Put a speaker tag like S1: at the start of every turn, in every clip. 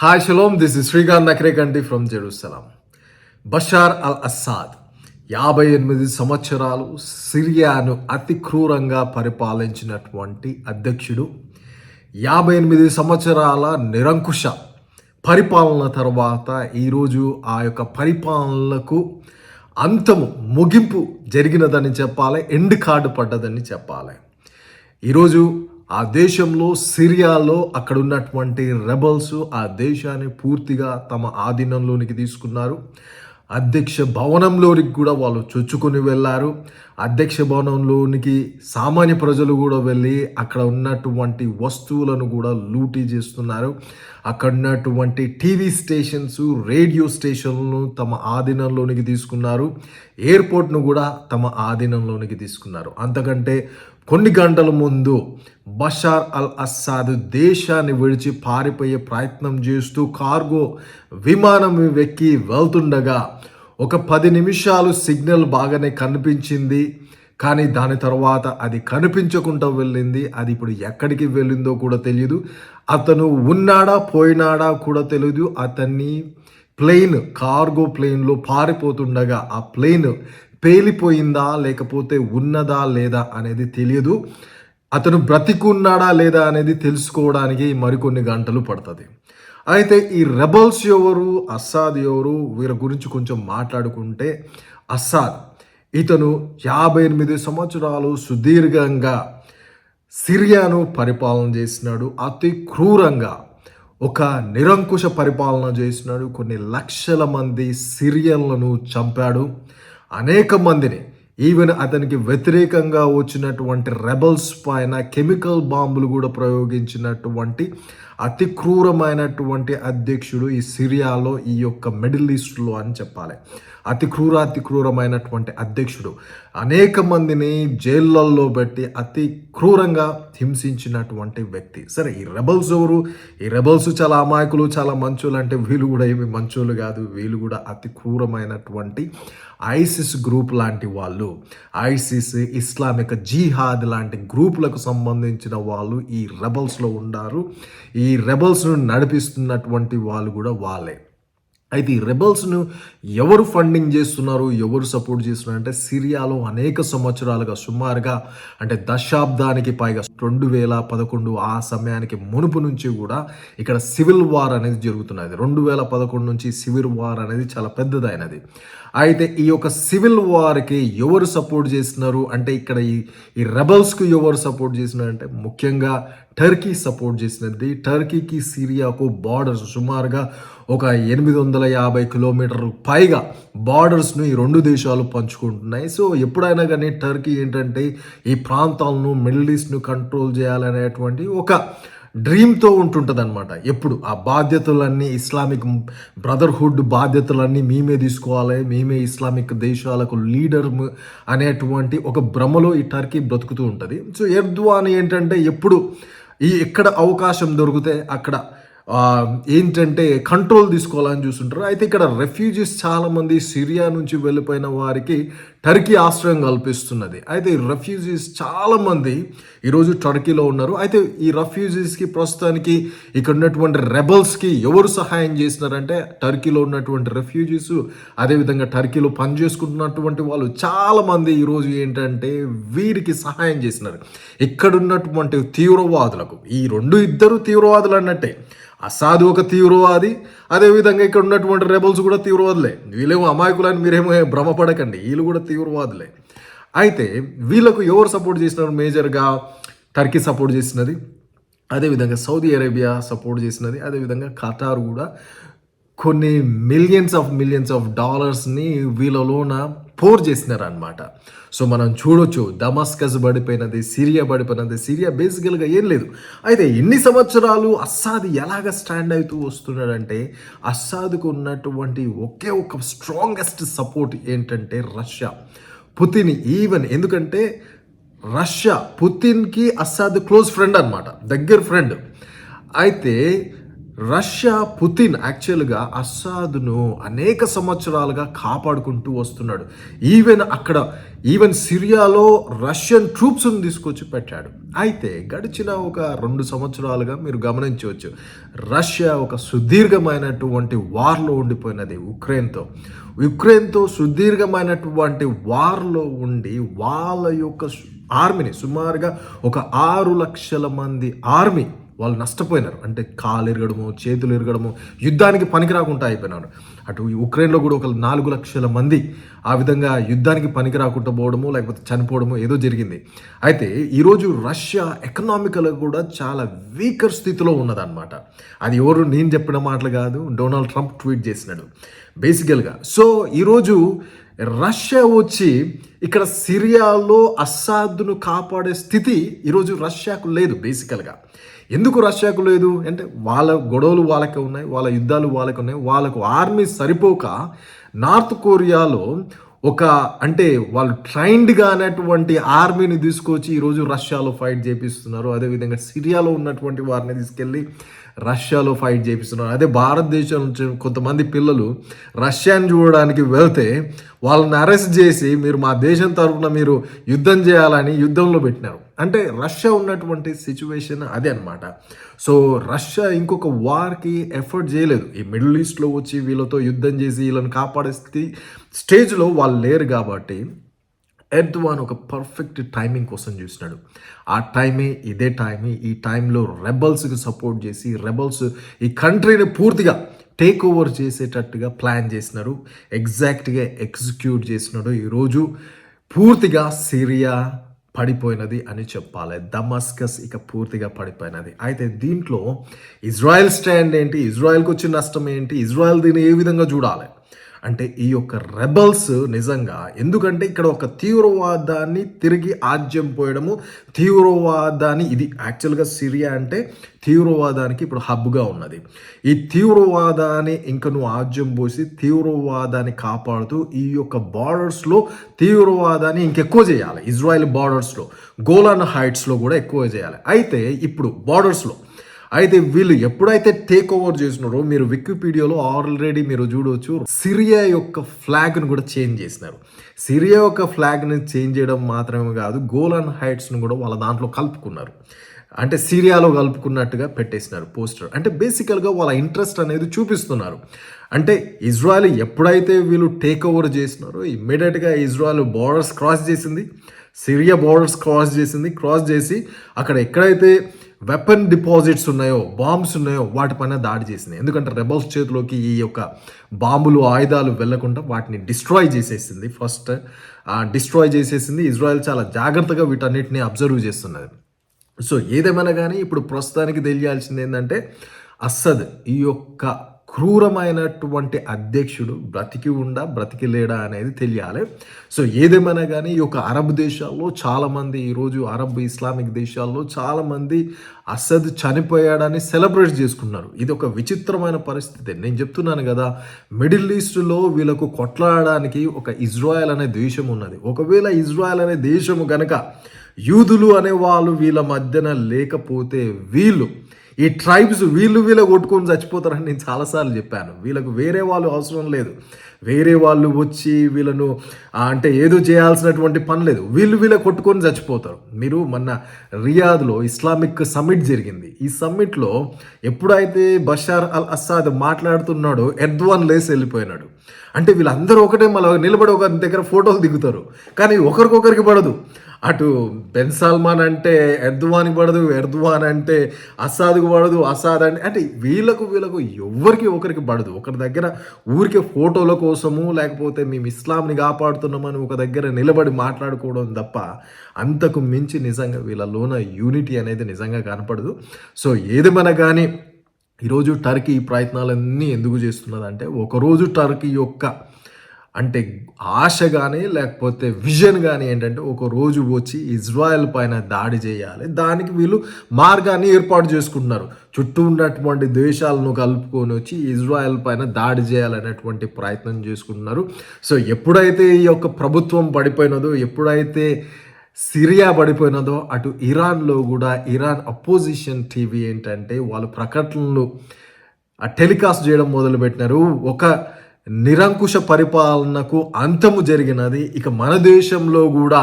S1: Hi shalom this is Srikanth Nakrekanti from Jerusalem Bashar al Assad యాభై ఎనిమిది సంవత్సరాలు సిరియాను అతి క్రూరంగా పరిపాలించినటువంటి అధ్యక్షుడు యాభై ఎనిమిది సంవత్సరాల నిరంకుశ పరిపాలన తర్వాత ఈరోజు ఆ యొక్క పరిపాలనకు అంతము ముగింపు జరిగినదని చెప్పాలి ఎండ్ కార్డు పడ్డదని చెప్పాలి. ఈరోజు ఆ దేశంలో సిరియాలో అక్కడ ఉన్నటువంటి రెబల్స్ ఆ దేశాన్ని పూర్తిగా తమ ఆధీనంలోనికి తీసుకున్నారు. అధ్యక్ష భవనంలోనికి కూడా వాళ్ళు చొచ్చుకొని వెళ్ళారు. అధ్యక్ష భవనంలోనికి సామాన్య ప్రజలు కూడా వెళ్ళి అక్కడ ఉన్నటువంటి వస్తువులను కూడా లూటీ చేస్తున్నారు. అక్కడ ఉన్నటువంటి టీవీ స్టేషన్స్ రేడియో స్టేషన్లను తమ ఆధీనంలోనికి తీసుకున్నారు. ఎయిర్పోర్ట్ను కూడా తమ ఆధీనంలోనికి తీసుకున్నారు. అంతకంటే కొన్ని గంటల ముందు బషార్ అల్ అస్సాద్ దేశాన్ని విడిచి పారిపోయే ప్రయత్నం చేస్తూ కార్గో విమానం వెక్కి వెళ్తుండగా ఒక పది నిమిషాలు సిగ్నల్ బాగానే కనిపించింది. కానీ దాని తర్వాత అది కనిపించకుండా వెళ్ళింది. అది ఇప్పుడు ఎక్కడికి వెళ్ళిందో కూడా తెలియదు అతను ఉన్నాడా పోయినాడా కూడా తెలియదు అతన్ని ప్లెయిన్ కార్గో ప్లెయిన్లో పారిపోతుండగా ఆ ప్లెయిన్ పేలిపోయిందా లేకపోతే ఉన్నదా లేదా అనేది తెలియదు. అతను బ్రతికున్నాడా లేదా అనేది తెలుసుకోవడానికి మరికొన్ని గంటలు పడుతుంది. అయితే ఈ రెబల్స్ ఎవరు అస్సాద్ ఎవరు వీరి గురించి కొంచెం మాట్లాడుకుంటే అస్సాద్ ఇతను యాభై ఎనిమిది సంవత్సరాలు సుదీర్ఘంగా సిరియాను పరిపాలన చేసినాడు. అతి క్రూరంగా ఒక నిరంకుశ పరిపాలన చేసినాడు. కొన్ని లక్షల మంది సిరియన్లను చంపాడు. అనేక మందిని ఈవెన్ అతనికి వ్యతిరేకంగా వచ్చినటువంటి రెబల్స్ పైన కెమికల్ బాంబులు కూడా ప్రయోగించినటువంటి అతి క్రూరమైనటువంటి అధ్యక్షుడు ఈ సిరియాలో ఈ యొక్క మిడిల్ ఈస్ట్లో అని చెప్పాలి. అతి క్రూర అతి క్రూరమైనటువంటి అధ్యక్షుడు. అనేక మందిని జైళ్ళల్లో పెట్టి అతి క్రూరంగా హింసించినటువంటి వ్యక్తి. సరే ఈ రెబల్స్ ఎవరు? ఈ రెబల్స్ చాలా అమాయకులు చాలా మంచోళ్ళు అంటే వీళ్ళు కూడా ఏమి మంచోళ్ళు కాదు. వీళ్ళు కూడా అతి క్రూరమైనటువంటి ఐసిస్ గ్రూప్ లాంటి వాళ్ళు ఐసిస్ ఇస్లామిక్ జీహాద్ లాంటి గ్రూపులకు సంబంధించిన వాళ్ళు ఈ రెబల్స్లో ఉన్నారు ఈ రెబల్స్ను నడిపిస్తున్నటువంటి వాళ్ళు కూడా వాళ్ళే. అయితే ఈ రెబల్స్ను ఎవరు ఫండింగ్ చేస్తున్నారు ఎవరు సపోర్ట్ చేస్తున్నారు అంటే సిరియాలో అనేక సంవత్సరాలుగా సుమారుగా అంటే దశాబ్దానికి పైగా రెండు వేల పదకొండు ఆ సమయానికి మునుపు నుంచి కూడా ఇక్కడ సివిల్ వార్ అనేది జరుగుతున్నది. రెండు వేల పదకొండు నుంచి సివిల్ వార్ అనేది చాలా పెద్దదైనది. అయితే ఈ యొక్క సివిల్ వార్కి ఎవరు సపోర్ట్ చేస్తున్నారు అంటే ఇక్కడ ఈ ఈ రెబల్స్కు ఎవరు సపోర్ట్ చేస్తున్నారు అంటే ముఖ్యంగా టర్కీ సపోర్ట్ చేసినది. టర్కీకి సిరియాకు బార్డర్స్ సుమారుగా ఒక ఎనిమిది వందల యాభై కిలోమీటర్ పైగా బార్డర్స్ను ఈ రెండు దేశాలు పంచుకుంటున్నాయి. సో ఎప్పుడైనా కానీ టర్కీ ఏంటంటే ఈ ప్రాంతాలను మిడిల్ ఈస్ట్ను కంట్రోల్ చేయాలనేటువంటి ఒక డ్రీమ్తో ఉంటుంటుంది అనమాట ఎప్పుడు ఆ బాధ్యతలన్నీ ఇస్లామిక్ బ్రదర్హుడ్ బాధ్యతలన్నీ మేమే తీసుకోవాలి మేమే ఇస్లామిక్ దేశాలకు లీడర్ అనేటువంటి ఒక భ్రమలో ఈ టర్కీ బ్రతుకుతూ ఉంటుంది. సో ఎర్ద్వాన్ ఏంటంటే ఎప్పుడు ఈ ఎక్కడ అవకాశం దొరికితే అక్కడ ఏంటంటే కంట్రోల్ తీసుకోవాలని చూస్తుంటారు. అయితే ఇక్కడ రెఫ్యూజీస్ చాలామంది సిరియా నుంచి వెళ్ళిపోయిన వారికి టర్కీ ఆశ్రయం కల్పిస్తున్నది. అయితే ఈ రెఫ్యూజీస్ చాలామంది ఈరోజు టర్కీలో ఉన్నారు. అయితే ఈ రెఫ్యూజీస్కి ప్రస్తుతానికి ఇక్కడ ఉన్నటువంటి రెబల్స్కి ఎవరు సహాయం చేసినారంటే టర్కీలో ఉన్నటువంటి రెఫ్యూజీస్ అదేవిధంగా టర్కీలో పనిచేసుకుంటున్నటువంటి వాళ్ళు చాలామంది ఈరోజు ఏంటంటే వీరికి సహాయం చేసినారు. ఇక్కడ ఉన్నటువంటి తీవ్రవాదులకు ఈ రెండు ఇద్దరు తీవ్రవాదులు అన్నట్టే అసాదు ఒక తీవ్రవాది అదేవిధంగా ఇక్కడ ఉన్నటువంటి రెబల్స్ కూడా తీవ్రవాదులే. వీళ్ళేమో అమాయకులని మీరేమో భ్రమపడకండి. వీళ్ళు కూడా తీవ్రవాదులే. అయితే వీళ్ళకు ఎవరు సపోర్ట్ చేసినారు? మేజర్గా టర్కీ సపోర్ట్ చేసినది. అదేవిధంగా సౌదీ అరేబియా సపోర్ట్ చేసినది. అదేవిధంగా ఖతార్ కూడా. కొన్ని మిలియన్స్ ఆఫ్ మిలియన్స్ ఆఫ్ డాలర్స్ని వీళ్ళలోన పోర్ చేసినారు అనమాట సో మనం చూడొచ్చు దమస్కస్ పడిపోయినది సిరియా పడిపోయినది సిరియా బేసికల్గా ఏం లేదు. అయితే ఎన్ని సంవత్సరాలు అస్సాద్ ఎలాగ స్టాండ్ అవుతూ వస్తున్నాడంటే అస్సాద్కు ఉన్నటువంటి ఒకే ఒక స్ట్రాంగెస్ట్ సపోర్ట్ ఏంటంటే రష్యా పుతిన్ ఈవెన్ ఎందుకంటే రష్యా పుతిన్కి అస్సాద్ క్లోజ్ ఫ్రెండ్ అనమాట దగ్గర ఫ్రెండ్ అయితే రష్యా పుతిన్ యాక్చువల్గా అస్సాద్ను అనేక సంవత్సరాలుగా కాపాడుకుంటూ వస్తున్నాడు. ఈవెన్ అక్కడ ఈవెన్ సిరియాలో రష్యన్ ట్రూప్స్ని తీసుకొచ్చి పెట్టాడు. అయితే గడిచిన ఒక రెండు సంవత్సరాలుగా మీరు గమనించవచ్చు. రష్యా ఒక సుదీర్ఘమైనటువంటి వార్లో ఉండిపోయినది ఉక్రెయిన్తో ఉక్రెయిన్తో సుదీర్ఘమైనటువంటి వార్లో ఉండి వాళ్ళ యొక్క ఆర్మీని సుమారుగా ఒక ఆరు లక్షల మంది ఆర్మీ వాళ్ళు నష్టపోయినారు. అంటే కాలు ఎరగడము చేతులు ఎరగడము యుద్ధానికి పనికి రాకుండా అయిపోయినారు. అటు ఉక్రెయిన్లో కూడా ఒక నాలుగు లక్షల మంది ఆ విధంగా యుద్ధానికి పనికి రాకుండా పోవడము లేకపోతే చనిపోవడము ఏదో జరిగింది. అయితే ఈరోజు రష్యా ఎకనామికల్గా కూడా చాలా వీకర్ స్థితిలో ఉన్నదన్నమాట. అది ఎవరు నేను చెప్పిన మాటలు కాదు డొనాల్డ్ ట్రంప్ ట్వీట్ చేసినాడు. బేసికల్గా. సో ఈరోజు రష్యా వచ్చి ఇక్కడ సిరియాలో అస్సాద్ను కాపాడే స్థితి ఈరోజు రష్యాకు లేదు బేసికల్గా. ఎందుకు రష్యాకు లేదు? అంటే వాళ్ళ గొడవలు వాళ్ళకే ఉన్నాయి వాళ్ళ యుద్ధాలు వాళ్ళకి ఉన్నాయి. వాళ్ళకు ఆర్మీ సరిపోక నార్త్ కొరియాలో ఒక అంటే వాళ్ళు ట్రైన్డ్గా అనేటువంటి ఆర్మీని తీసుకొచ్చి ఈరోజు రష్యాలో ఫైట్ చేపిస్తున్నారు. అదేవిధంగా సిరియాలో ఉన్నటువంటి వారిని తీసుకెళ్ళి రష్యాలో ఫైట్ చేపిస్తున్నారు. అదే భారతదేశం నుంచి కొంతమంది పిల్లలు రష్యాని చూడడానికి వెళ్తే వాళ్ళని అరెస్ట్ చేసి మీరు మా దేశం తరఫున మీరు యుద్ధం చేయాలని యుద్ధంలో పెట్టినారు. అంటే రష్యా ఉన్నటువంటి సిచ్యువేషన్ అదే అనమాట సో రష్యా ఇంకొక వార్కి ఎఫర్ట్ చేయలేదు. ఈ మిడిల్ ఈస్ట్లో వచ్చి వీళ్ళతో యుద్ధం చేసి వీళ్ళని కాపాడే స్థితి స్టేజ్లో వాళ్ళు లేరు కాబట్టి ఎర్ద్వాన్ ఒక పర్ఫెక్ట్ టైమింగ్ కోసం చూసినాడు. ఆ టైమే ఇదే టైమే ఈ టైంలో రెబల్స్కి సపోర్ట్ చేసి రెబల్స్ ఈ కంట్రీని పూర్తిగా టేక్ ఓవర్ చేసేటట్టుగా ప్లాన్ చేసినారు ఎగ్జాక్ట్గా ఎగ్జిక్యూట్ చేసినాడు. ఈరోజు పూర్తిగా సిరియా పడిపోయినది అని చెప్పాలి. దమస్కస్ ఇక పూర్తిగా పడిపోయినది. అయితే దీంట్లో ఇజ్రాయెల్ స్టాండ్ ఏంటి? ఇజ్రాయెల్కి వచ్చిన నష్టం ఏంటి? ఇజ్రాయెల్ దీన్ని ఏ విధంగా చూడాలి? అంటే ఈ యొక్క రెబల్స్ నిజంగా ఎందుకంటే ఇక్కడ ఒక తీవ్రవాదాన్ని తిరిగి ఆజ్యం పోయడము తీవ్రవాదాన్ని ఇది యాక్చువల్గా సిరియా అంటే తీవ్రవాదానికి ఇప్పుడు హబ్గా ఉన్నది. ఈ తీవ్రవాదాన్ని ఇంక నువ్వు ఆజ్యం పోసి తీవ్రవాదాన్ని కాపాడుతూ ఈ యొక్క బార్డర్స్లో తీవ్రవాదాన్ని ఇంకెక్కువ చేయాలి. ఇజ్రాయెల్ బార్డర్స్లో గోలాన్ హైట్స్లో కూడా ఎక్కువ చేయాలి. అయితే ఇప్పుడు బార్డర్స్లో అయితే వీళ్ళు ఎప్పుడైతే టేక్ ఓవర్ చేసినారో మీరు వికీపీడియాలో ఆల్రెడీ మీరు చూడవచ్చు సిరియా యొక్క ఫ్లాగ్ను కూడా చేంజ్ చేసినారు. సిరియా యొక్క ఫ్లాగ్ని చేంజ్ చేయడం మాత్రమే కాదు గోలాన్ హైట్స్ను కూడా వాళ్ళ దాంట్లో కలుపుకున్నారు. అంటే సిరియాలో కలుపుకున్నట్టుగా పెట్టేసినారు పోస్టర్ అంటే బేసికల్గా వాళ్ళ ఇంట్రెస్ట్ అనేది చూపిస్తున్నారు. అంటే ఇజ్రాయెల్ ఎప్పుడైతే వీళ్ళు టేక్ ఓవర్ చేసినారో ఇమ్మీడియట్గా ఇజ్రాయెల్ బార్డర్స్ క్రాస్ చేసింది. సిరియా బార్డర్స్ క్రాస్ చేసింది. క్రాస్ చేసి అక్కడ ఎక్కడైతే వెపన్ డిపాజిట్స్ ఉన్నాయో బాంబ్స్ ఉన్నాయో వాటిపైన దాడి చేసింది. ఎందుకంటే రెబల్స్ చేతిలోకి ఈ యొక్క బాంబులు ఆయుధాలు వెళ్ళకుండా వాటిని డిస్ట్రాయ్ చేసేసింది. ఫస్ట్ డిస్ట్రాయ్ చేసేసింది. ఇజ్రాయెల్ చాలా జాగ్రత్తగా వీటన్నిటిని అబ్జర్వ్ చేస్తున్నది. సో ఏదేమైనా కానీ ఇప్పుడు ప్రస్తుతానికి తెలియాల్సింది ఏంటంటే అస్సద్ ఈ యొక్క క్రూరమైనటువంటి అధ్యక్షుడు బ్రతికి ఉండా బ్రతికి లేడా అనేది తెలియాలి. సో ఏదేమైనా కానీ ఈ యొక్క అరబ్ దేశాల్లో చాలామంది ఈరోజు అరబ్ ఇస్లామిక్ దేశాల్లో చాలామంది అసద్ చనిపోయాడని సెలబ్రేట్ చేసుకున్నారు. ఇది ఒక విచిత్రమైన పరిస్థితి. నేను చెప్తున్నాను కదా మిడిల్ ఈస్ట్లో వీళ్ళకు కొట్లాడడానికి ఒక ఇజ్రాయెల్ అనే దేశం ఉన్నది. ఒకవేళ ఇజ్రాయెల్ అనే దేశము గనక యూదులు అనే వాళ్ళు వీళ్ళ మధ్యన లేకపోతే వీళ్ళు ఈ ట్రైబ్స్ వీళ్ళు వీళ్ళ కొట్టుకొని చచ్చిపోతారని నేను చాలాసార్లు చెప్పాను. వీళ్ళకు వేరే వాళ్ళు అవసరం లేదు. వేరే వాళ్ళు వచ్చి వీళ్ళను అంటే ఏదో చేయాల్సినటువంటి పని లేదు. వీళ్ళు వీళ్ళ కొట్టుకొని చచ్చిపోతారు. మీరు మొన్న రియాద్లో ఇస్లామిక్ సమ్మిట్ జరిగింది. ఈ సమ్మిట్లో ఎప్పుడైతే బషార్ అల్ అస్సాద్ మాట్లాడుతున్నాడో ఎద్వాన్ లేసి వెళ్ళిపోయినాడు. అంటే వీళ్ళందరూ ఒకటే మళ్ళీ నిలబడి ఒక దగ్గర ఫోటోలు దిగుతారు. కానీ ఒకరికొకరికి పడదు. అటు బెన్ సల్మాన్ అంటే ఎర్దువానికి పడదు ఎర్దువాన్ అంటే అసాద్కు పడదు అసాద్ అంటే అంటే వీళ్ళకు వీళ్ళకు ఎవరికి ఒకరికి పడదు. ఒకరి దగ్గర ఊరికే ఫోటోల కోసము లేకపోతే మేము ఇస్లాంని కాపాడుతున్నామని ఒక దగ్గర నిలబడి మాట్లాడుకోవడం తప్ప అంతకు మించి నిజంగా వీళ్ళలోన యూనిటీ అనేది నిజంగా కనపడదు. సో ఏదేమైనా కానీ ఈరోజు టర్కీ ఈ ప్రయత్నాలన్నీ ఎందుకు చేస్తున్నదంటే ఒకరోజు టర్కీ యొక్క అంటే ఆశ కానీ లేకపోతే విజన్ కానీ ఏంటంటే ఒక రోజు వచ్చి ఇజ్రాయెల్ పైన దాడి చేయాలి. దానికి వీళ్ళు మార్గాన్ని ఏర్పాటు చేసుకుంటున్నారు. చుట్టూ ఉన్నటువంటి దేశాలను కలుపుకొని వచ్చి ఇజ్రాయెల్ పైన దాడి చేయాలనేటువంటి ప్రయత్నం చేసుకుంటున్నారు. సో ఎప్పుడైతే ఈ యొక్క ప్రభుత్వం పడిపోయినదో ఎప్పుడైతే సిరియా పడిపోయినదో అటు ఇరాన్లో కూడా ఇరాన్ అపోజిషన్ టీవీ ఏంటంటే వాళ్ళు ప్రకటనలు టెలికాస్ట్ చేయడం మొదలుపెట్టినారు. ఒక నిరంకుశ పరిపాలనకు అంతము జరిగినది. ఇక మన దేశంలో కూడా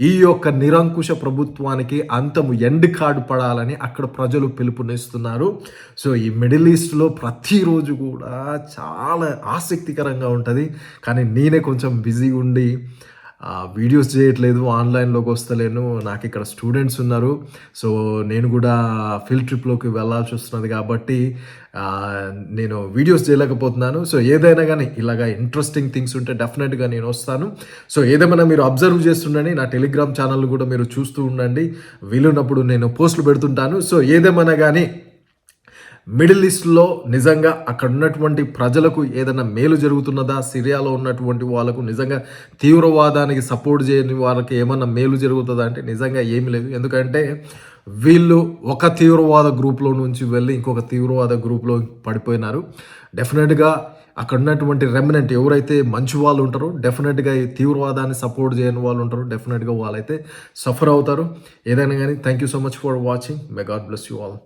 S1: ఈ యొక్క నిరంకుశ ప్రభుత్వానికి అంతము ఎండ్ కార్డు పడాలని అక్కడ ప్రజలు పిలుపునిస్తున్నారు. సో ఈ మిడిల్ ఈస్ట్లో ప్రతిరోజు కూడా చాలా ఆసక్తికరంగా ఉంటుంది. కానీ నేనే కొంచెం బిజీగా ఉండి వీడియోస్ చేయట్లేదు ఆన్లైన్లోకి వస్తలేను నాకు ఇక్కడ స్టూడెంట్స్ ఉన్నారు. సో నేను కూడా ఫీల్డ్ ట్రిప్లోకి వెళ్ళాల్సి వస్తున్నది కాబట్టి నేను వీడియోస్ చేయలేకపోతున్నాను. సో ఏదైనా కానీ ఇలాగ ఇంట్రెస్టింగ్ థింగ్స్ ఉంటే డెఫినెట్గా నేను వస్తాను. సో ఏదేమైనా మీరు అబ్జర్వ్ చేస్తుండండి నా టెలిగ్రామ్ ఛానల్ కూడా మీరు చూస్తూ ఉండండి. వీలున్నప్పుడు నేను పోస్టులు పెడుతుంటాను. సో ఏదేమైనా కానీ మిడిల్ ఈస్ట్లో నిజంగా అక్కడ ఉన్నటువంటి ప్రజలకు ఏదైనా మేలు జరుగుతున్నదా? సిరియాలో ఉన్నటువంటి వాళ్ళకు నిజంగా తీవ్రవాదానికి సపోర్ట్ చేయని వాళ్ళకి ఏమన్నా మేలు జరుగుతుందా అంటే నిజంగా ఏమీ లేదు. ఎందుకంటే వీళ్ళు ఒక తీవ్రవాద గ్రూప్లో నుంచి వెళ్ళి ఇంకొక తీవ్రవాద గ్రూప్లో పడిపోయినారు. డెఫినెట్గా అక్కడ ఉన్నటువంటి రెమినెంట్ ఎవరైతే మంచి వాళ్ళు ఉంటారో డెఫినెట్గా ఈ తీవ్రవాదాన్ని సపోర్ట్ చేయని వాళ్ళు ఉంటారో డెఫినెట్గా వాళ్ళైతే సఫర్ అవుతారు. ఏదైనా కానీ thank you so much for watching. May God bless you all